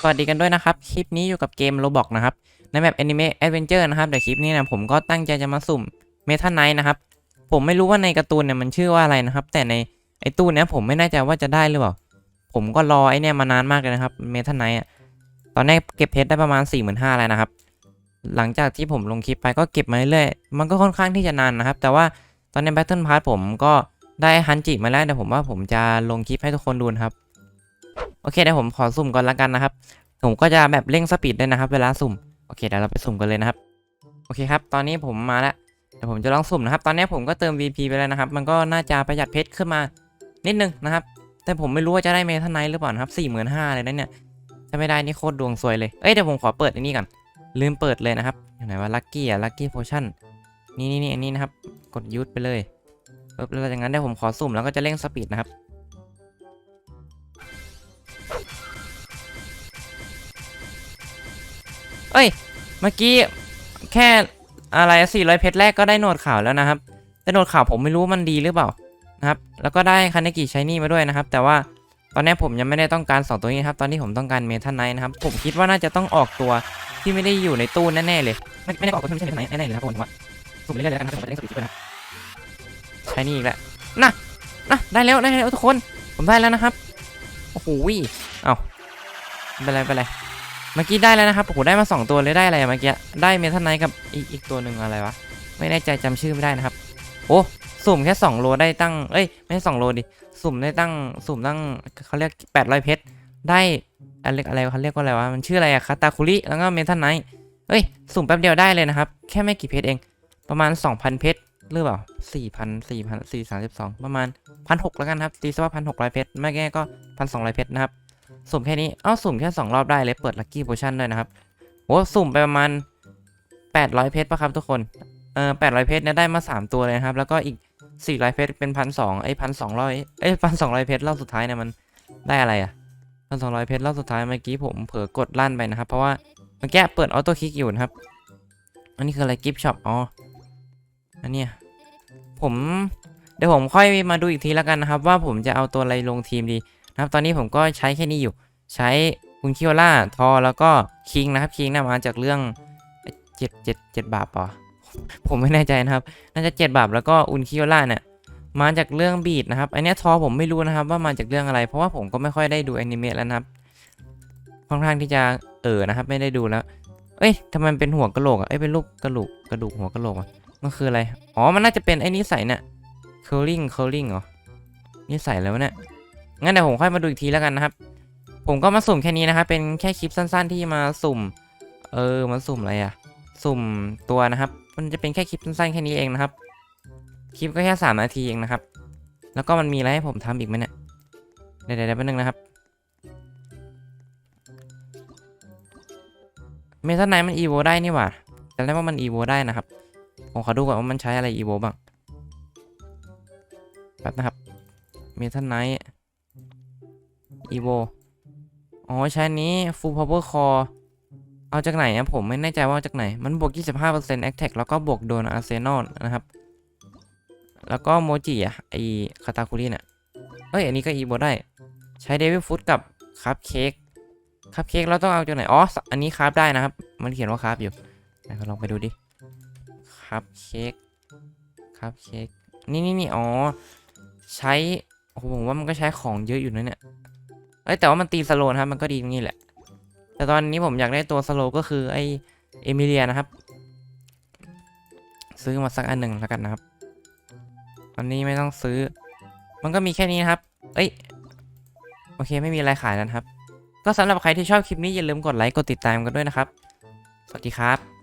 สวัสดีกันด้วยนะครับ คลิปนี้อยู่กับเกม Roblox นะครับ ในแบบ Anime Adventure นะครับ แต่คลิปนี้นี่ยผมก็ตั้งใจจะมาสุ่ม Meta Knight นะครับ ผมไม่รู้ว่าในการ์ตูนเนี่ยมันชื่อว่าอะไรนะครับ แต่ในไอตู้เนี้ยผมไม่แน่ใจว่าจะได้หรือเปล่า ผมก็รอไอเนี่ยมานานมากเลยนะครับ Meta Knight อะตอนนี้เก็บเพชรได้ประมาณ4 5 0 0 0แล้วนะครับ หลังจากที่ผมลงคลิปไปก็เก็บมาเรื่อยๆมันก็ค่อนข้างที่จะนานนะครับ แต่ว่าตอนใน Battle Pass ผมก็ได้ฮันจิมาแล้วเดี๋ยวผมว่าผมจะลงคลิปให้ทุกคนดูนะครับ โอเคเดี๋ยวผมขอสุ่มก่อนละกันนะครับ ผมก็จะแบบเร่งสปีดด้วยนะครับ เวลาสุ่มโอเคเดี๋ยวเราไปสุ่มกันเลยนะครับ โอเคครับ ตอนนี้ผมมาแล้วเดี๋ยวผมจะลองสุ่มนะครับ ตอนนี้ผมก็เติม VP ไปแล้วนะครับ มันก็น่าจะประหยัดเพชรขึ้นมานิดนึงนะครับ แต่ผมไม่รู้ว่าจะได้เมทันไนท์หรือเปล่านะครับสี่หมื่นห้าเลยนะเนี่ยถ้าไม่ได้นี่โคตรดวงซวยเลย เอ้ยเดี๋ยวผมขอเปิดอันนี้ก่อน ลืมเปิดเลยนะครับอยู่ไหนว่าลัคกี้อะลัคกี้โพชั่นนี่นี่นี่อันนี้นะครับ กดยูทไปเลยปึ๊บแล้วจากนั้นเดี๋ยวผมขอสุ่มแล้วก็จะเร่งสปีดนะครับ อ้ย เมื่อกี้แค่อะไร400เพชรแรกก็ได้โหนดข่าวแล้วนะครับ แต่โหนดข่าวผมไม่รู้มันดีหรือเปล่านะครับ แล้วก็ได้คาเนกิใช้นี่มาด้วยนะครับ แต่ว่าตอนนี้ผมยังไม่ได้ต้องการสองตัวนี้ครับ ตอนนี้ผมต้องการเมทัลไนท์นะครับ ผมคิดว่าน่าจะต้องออกตัวที่ไม่ได้อยู่ในตู้แน่ๆเลย ไม่ไม่ได้ออกตัวที่ไม่ใช่เมทัลไนท์แน่ๆเลยนะครับผมว่าสุ่มเรื่อยๆเลยนะครับผมจะเล่นสปีดไปนะครับใช้นี่อีกแล้วนะนะได้แล้วได้แล้วทุกคน ผมได้แล้วนะครับ โอ้โหเอ้าไม่เป็นไรไม่เป็นไร มื่อกี้ได้แล้วนะครับโอ้โหได้มา 2 ตัวเลยได้อะไรเมื่อกี้ได้เมทัลไนท์กับอีกอีกตัวหนึ่งอะไรวะไม่แน่ใจจำชื่อไม่ได้นะครับ โอ้สุ่มแค่ 2 โลได้ตั้งเอ้ยไม่ใช่2โลดิสุ่มได้ตั้งสุ่มตั้งเขาเรียก800เพชรได้อะไรอะไรเขาเรียกว่าอะไรวะมันชื่ออะไรอะคาตาคุริแล้วก็เมทัลไนท์เอ้ยสุ่มแป๊บเดียวได้เลยนะครับแค่ไม่กี่เพชรเองประมาณ 2,000 เพชรหรือเปล่า4,000 4,000 432 ประมาณ 1,600แล้วกันครับตีซะว่า1,600 เพชรไม่แก้ก็ 1,200 เพชรนะครับ สุ่มแค่นี้เอ้าสุ่มแค่2รอบได้เลยเปิดลัคกี้โพชั่นด้วยนะครับโอ้สุ่มไปประมาณ 800 เพชรป่ะครับทุกคนเออ800 เพชรเนี่ยได้มา 3 ตัวเลยนะครับ แล้วก็อีก 400 เพชรเป็นพันสองไอ้พันสองร้อยเอ้ยพันสองร้อยเพชรรอบสุดท้ายเนี่ยมันได้อะไรอะพันสองร้อยเพชรรอบสุดท้ายเมื่อกี้ผมเผลอกดลั่นไปนะครับ เพราะว่าเมื่อกี้เปิดออโต้คลิกอยู่นะครับ อันนี้คืออะไรกิฟช็อปอ๋ออันเนี้ยผมเดี๋ยวผมค่อยมาดูอีกทีแล้วกันนะครับ ว่าผมจะเอาตัวอะไรลงทีมดี นะครับตอนนี้ผมก็ใช้แค่นี้อยู่ ใช้คุณคิโอล่าทอแล้วก็คิงนะครับคิงนะมาจากเรื่องเจ็ดเจ็ดเจ็ดบาปป่ะผมไม่แน่ใจนะครับ น่าจะเจ็ดบาปแล้วก็อุนคิโอล่าเนี่ยมาจากเรื่องบีดนะครับ อันนี้ทอผมไม่รู้นะครับว่ามาจากเรื่องอะไร เพราะว่าผมก็ไม่ค่อยได้ดูแอนิเมะแล้วนะครับ ค่อนข้างที่จะเออนะครับ ไม่ได้ดูแล้ว เอ้ยทำไมเป็นหัวกะโหลกอะเอ้ยเป็นรูปกระดูกกระดูกหัวกะโหลกอะมันคืออะไร อ๋อ มันน่าจะเป็นไอ้นิสัยเนี่ย curling curling เหรอนิสัยแล้วเนี่ย งั้นเดี๋ยวผมค่อยมาดูอีกทีแล้วกันนะครับ ผมก็มาสุ่มแค่นี้นะครับ เป็นแค่คลิปสั้น ๆ ที่มาสุ่ม เออมาสุ่มอะไรอะสุ่มตัวนะครับ มันจะเป็นแค่คลิปสั้นๆแค่นี้เองนะครับ คลิปก็แค่สามนาทีเองนะครับ แล้วก็มันมีอะไรให้ผมทำอีกไหมเนี่ย เดี๋ยวเดี๋ยวแป๊บนึงนะครับ เมทัลไนมันอีโวได้นี่หว่าแต่ได้ว่ามันอีโวได้นะครับ ผมขอดูก่อนว่ามันใช้อะไรอีโวบ้างแบบนะครับ เมทัลไนท์ อีโวอ๋อใช้นนี้ Full Power Core เอาจากไหนอะผมไม่แน่ใจว่าจากไหน มันบวก 25% Attack แล้วก็บวกโดน Arsenal นะครับ แล้วก็โมจิอะไอคาตาคุริเนี่ยเอ้ย อันนี้ก็อีโวได้ ใช้ Devil Food กับคัพเค้กคัพเค้กเราต้องเอาจากไหน อ๋อ อันนี้คราฟได้นะครับ มันเขียนว่าคราฟอยู่ไหนก็ลองไปดูดิคัพเค้กคัพเค้กนี่นี่นี่อ๋อ ใช้โอ้โหผมว่ามันก็ใช้ของเยอะอยู่นะเนี่ย เอ้ยแต่ว่ามันตีสโลว์นะครับมันก็ดีตรงนี้แหละ แต่ตอนนี้ผมอยากได้ตัวสโลว์ก็คือไอเอมิเลียนะครับ ซื้อมาสักอันหนึ่งแล้วกันนะครับ ตอนนี้ไม่ต้องซื้อ มันก็มีแค่นี้นะครับ เอ้ยโอเคไม่มีอะไรขายแล้วนะครับ ก็สำหรับใครที่ชอบคลิปนี้อย่าลืมกดไลค์กดติดตามกันด้วยนะครับ สวัสดีครับ